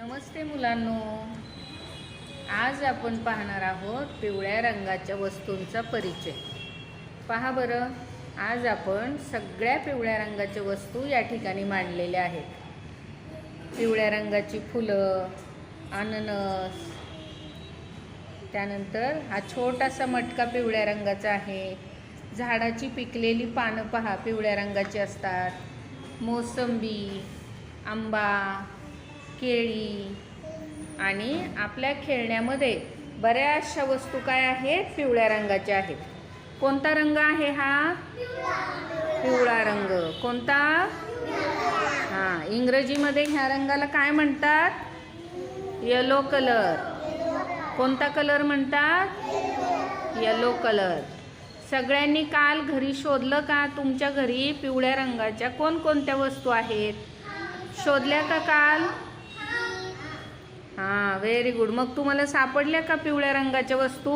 नमस्ते मुलांनो. आज आपण पाहणार आहोत पिवळ्या रंगाच्या वस्तूंचा परिचय. पहा बरं आज आपण सगळ्या पिवळ्या रंगाच्या वस्तू या ठिकाणी मांडलेल्या आहेत. पिवळ्या रंगाची फुलं अननस त्यानंतर हा छोटासा मटका पिवळ्या रंगाचा आहे. झाडाची पिकलेली पानं पहा पिवळ्या रंगाची असतात. मोसंबी आंबा केळी आणि आपल्या खेळण्यामध्ये बऱ्याचशा वस्तू काय आहेत? पिवळ्या रंगाच्या आहेत. कोणता रंग आहे हा? पिवळा रंग. कोणता? हां इंग्रजीमध्ये ह्या रंगाला काय म्हणतात? येलो कलर कोणता कलर म्हणतात? येलो कलर सगळ्यांनी काल घरी शोधलं का? तुमच्या घरी पिवळ्या रंगाच्या कोणकोणत्या वस्तू आहेत? शोधल्या का काल? व्हेरी गुड मग तुम्हाला सापडल्या का पिवळ्या रंगाच्या वस्तू?